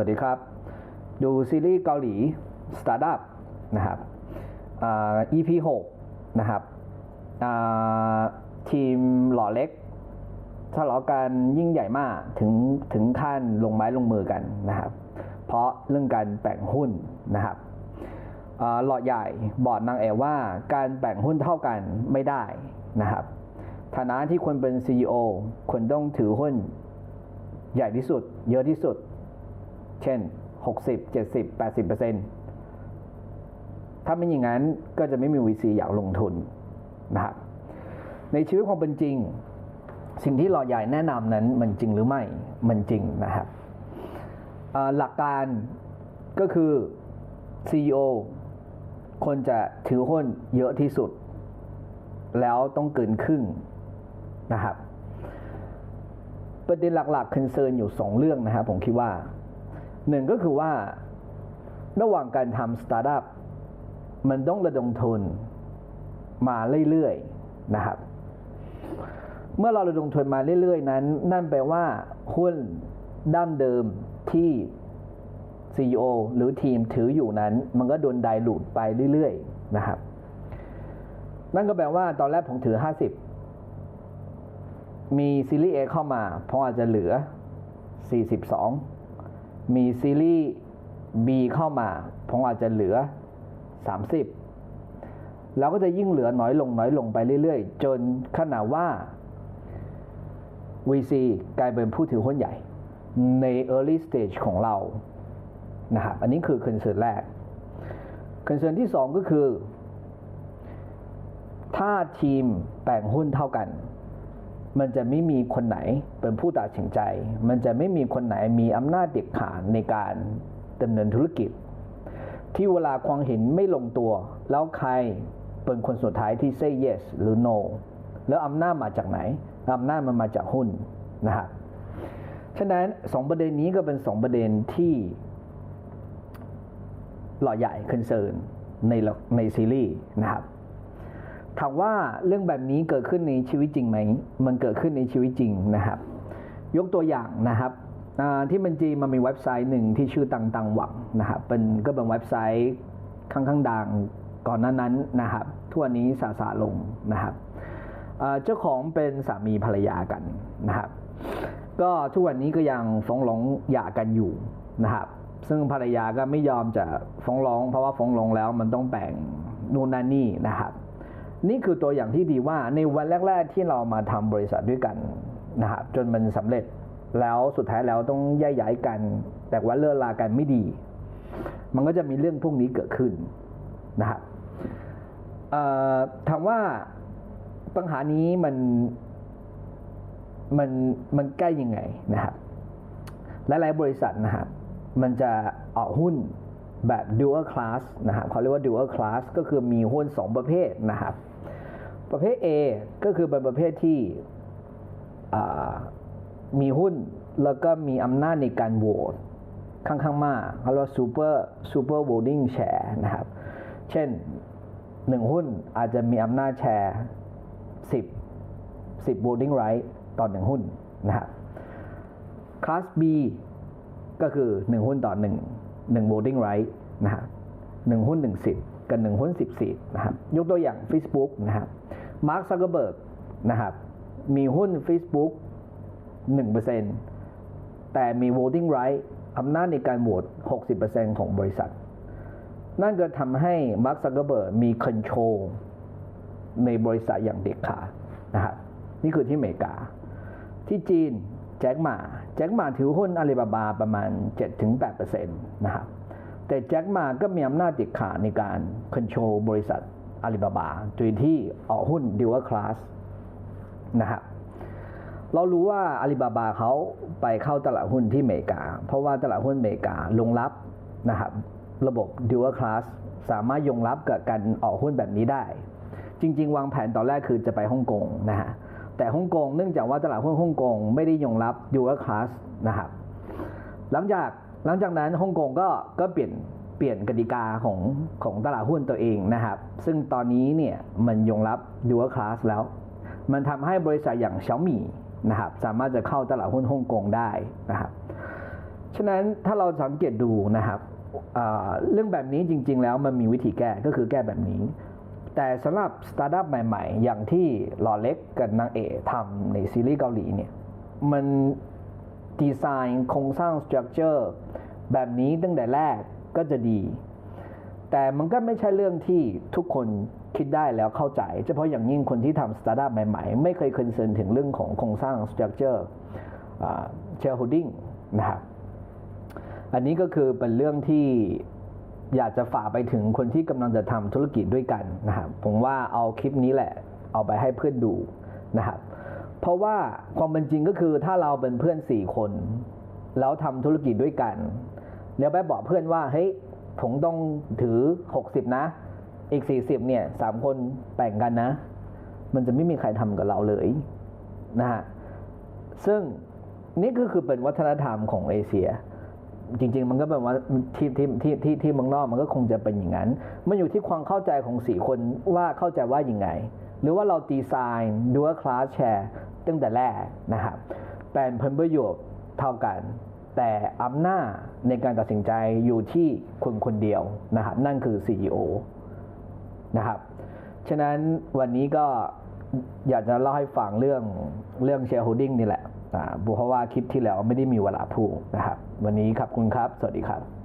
สวัสดีครับ ดูซีรีส์เกาหลี Startup นะครับอ่า EP 6นะครับทีมหล่อเล็กทะเลาะกันยิ่งใหญ่มากถึงถึงขั้นลงไม้ลงมือกันนะครับ เพราะเรื่องการแบ่งหุ้นนะครับหล่อใหญ่บอกนางเอว่าการแบ่งหุ้นเท่ากันไม่ได้นะครับฐานะที่คนเป็น CEO คนต้องถือหุ้นใหญ่ที่สุด เยอะที่สุด เช่น 60 70 80เปอร์เซ็นต์ถ้าไม่อย่างนั้นก็จะไม่มี VC อยากลงทุนนะครับในชีวิตความเป็นจริง สิ่งที่หลอดใหญ่แนะนำนั้นมันจริงหรือไม่มันจริงนะครับหลักการก็คือ CEO คนจะถือหุ้นเยอะที่สุด แล้วต้องเกินครึ่งนะครับ ประเด็นหลักๆคอนเซิร์นอยู่ 2 เรื่องนะครับผมคิดว่า หนึ่งก็คือว่าระหว่างการทำสตาร์ทอัพมันต้องระดมทุนมาเรื่อยๆนะครับ เมื่อเราระดมทุนมาเรื่อยๆ นั้น นั่นแปลว่าหุ้นด้านเดิมที่ CEO หรือทีมถืออยู่นั้น มันก็โดนไดลูดไปเรื่อยๆนะครับ นั่นก็แปลว่าตอนแรกผมถือ 50 มีซีรีส์ A เข้ามาผมอาจจะเหลือ 42 มีซีรีส์ B เข้ามาผมอาจจะเหลือ 30 แล้วก็จะยิ่งเหลือน้อยลงน้อยลงไปเรื่อยๆ จนขนาดว่า VC กลายเป็นผู้ถือหุ้นใหญ่ ใน early stage ของเรานะครับอันนี้คือคอนเซิร์นแรกคอนเซิร์นที่ 2 ก็คือ ถ้าทีมแบ่งหุ้นเท่ากัน มันจะไม่มีคนไหนเป็นผู้ตัดสินใจ มันจะไม่มีคนไหนมีอำนาจเด็ดขาดในการดำเนินธุรกิจ ที่เวลาความเห็นไม่ลงตัว แล้วใครเป็นคนสุดท้ายที่ say yes หรือ no แล้วอำนาจมาจากไหนอำนาจมันมาจากหุ้นนะครับฉะนั้นสองประเด็นนี้ก็เป็นสองประเด็นที่หล่อใหญ่คอนเซิร์นในในซีรีส์นะครับ ถามว่าเรื่องแบบนี้เกิดขึ้นในชีวิตจริงไหม มันเกิดขึ้นในชีวิตจริงนะครับ ยกตัวอย่างนะครับที่มันจีนมันมีเว็บไซต์หนึ่งที่ชื่อตังตังหวังนะครับเป็นก็เป็นเว็บไซต์ค่อนข้างดังก่อนหน้านั้นนะครับทุกวันนี้สาสาลงนะครับเจ้าของเป็นสามีภรรยากันนะครับก็ทุกวันนี้ก็ยังฟ้องร้องหย่ากันอยู่นะครับซึ่งภรรยาก็ไม่ยอมจะฟ้องร้อง เพราะว่าฟ้องร้องแล้วมันต้องแบ่งนู่นนั่นนี่นะครับ นี่คือตัวอย่างที่ดีว่าในวันแรก ๆ ที่เรามาทำบริษัทด้วยกันนะครับจนมันสำเร็จแล้วสุดท้ายแล้วต้องแยกย้ายกัน แต่ว่าเลิกลากันไม่ดี มันก็จะมีเรื่องพวกนี้เกิดขึ้นนะครับถามว่าปัญหานี้มันมันมันใกล้ยังไงนะครับหลายๆบริษัทนะครับมันจะออกหุ้น แบบ dual class นะครับเขาเรียกว่า dual class ก็คือมีหุ้น 2 ประเภทนะครับ ประเภท A ก็คือเป็นประเภทที่มีหุ้นแล้วก็มีอำนาจในการโหวตค่อนข้างมากเขาเรียกว่า super super voting share นะครับ เช่น 1 หุ้นอาจจะมีอำนาจแชร์ 10 10 voting right ต่อ 1 หุ้นนะครับคลาส B ก็คือ 1 หุ้นต่อ 1 1 voting right นะครับ1หุ้น1สิทธิ์กับ 1 หุ้น10สิทธินะครับยกตัวอย่าง Facebook นะครับมาร์คซักเกอร์เบิร์กนะครับมีหุ้น Facebook 1%แต่มี voting right อำนาจในการโหวต60%ของบริษัท นั่นก็ทำให้มาร์คซักเกอร์เบิร์กมี control ในบริษัทอย่างเด็ดขาดนะครับนี่คือที่อเมริกา ที่จีนแจ็คหมา แจ็คหมาถือหุ้นอาลีบาบาประมาณ 7-8%นะครับแต่แจ็คหมาก็มีอำนาจเด็ดขาดในการคอนโทรลบริษัทอาลีบาบาโดยที่ออกหุ้นดิวคลาสนะครับเรารู้ว่าอาลีบาบาเขาไปเข้าตลาดหุ้นที่อเมริกา เพราะว่าตลาดหุ้นอเมริกาลงรับนะครับระบบดิวคลาสสามารถยงรับกับการออกหุ้นแบบนี้ได้ จริง ๆ วางแผนตอนแรกคือจะไปฮ่องกงนะฮะ แต่ฮ่องกงเนื่องจากว่าตลาดหุ้นฮ่องกงไม่ได้ยอมรับยูเอคลาสนะครับหลังจากหลังจากนั้นฮ่องกงก็ก็เปลี่ยนเปลี่ยนกติกาของของตลาดหุ้นตัวเองนะครับ ซึ่งตอนนี้เนี่ยมันยอมรับยูเอคลาสแล้ว มันทำให้บริษัทอย่างเฉาหมี่นะครับสามารถจะเข้าตลาดหุ้นฮ่องกงได้นะครับฉะนั้นถ้าเราสังเกตดูนะครับเรื่องแบบนี้จริง ๆ แล้วมันมีวิธีแก้ก็คือแก้แบบนี้ แต่สำหรับสตาร์ทอัพใหม่ๆ อย่างที่หล่อเล็กกับนางเอกทำในซีรีส์เกาหลีเนี่ย มันดีไซน์โครงสร้างสตรัคเจอร์แบบนี้ตั้งแต่แรกก็จะดี แต่มันก็ไม่ใช่เรื่องที่ทุกคนคิดได้แล้วเข้าใจ เฉพาะอย่างยิ่งคนที่ทำสตาร์ทอัพใหม่ๆ ไม่เคยคอนเซิร์นถึงเรื่องของโครงสร้างสตรัคเจอร์เชร์โฮดดิ้งนะครับ อันนี้ก็คือเป็นเรื่องที่ อยากจะฝากไปถึงคนที่กำลังจะทำธุรกิจด้วยกันนะครับผมว่าเอาคลิปนี้แหละ เอาไปให้เพื่อนดูนะครับเพราะว่าความเป็นจริงก็คือถ้าเราเป็นเพื่อนสี่คน แล้วทำธุรกิจด้วยกัน แล้วไปบอกเพื่อนว่าเฮ้ยผมต้องถือ 60 นะ อีก 40 เนี่ยสามคนแบ่งกันนะ มันจะไม่มีใครทำกับเราเลยนะฮะซึ่งนี่ก็คือเป็นวัฒนธรรมของเอเชีย จริง ๆ มันก็เป็นว่าที่ที่ที่ที่ที่เมืองนอกมันก็คงจะเป็นอย่างนั้น มันอยู่ที่ความเข้าใจของสี่คนว่าเข้าใจว่ายังไง หรือว่าเราดีไซน์ดูว่าคลาสแชร์ตั้งแต่แรกนะครับเป็นผลประโยชน์เท่ากัน แต่อำนาจในการตัดสินใจอยู่ที่คนคนเดียวนะครับนั่นคือ CEO นะครับฉะนั้นวันนี้ก็อยากจะเล่าให้ฟังเรื่องเรื่อง shareholding นี่แหละอ่าเพราะว่าคลิปที่แล้วไม่ได้มีเวลาพูดนะครับ วันนี้ขอบคุณครับ สวัสดีครับ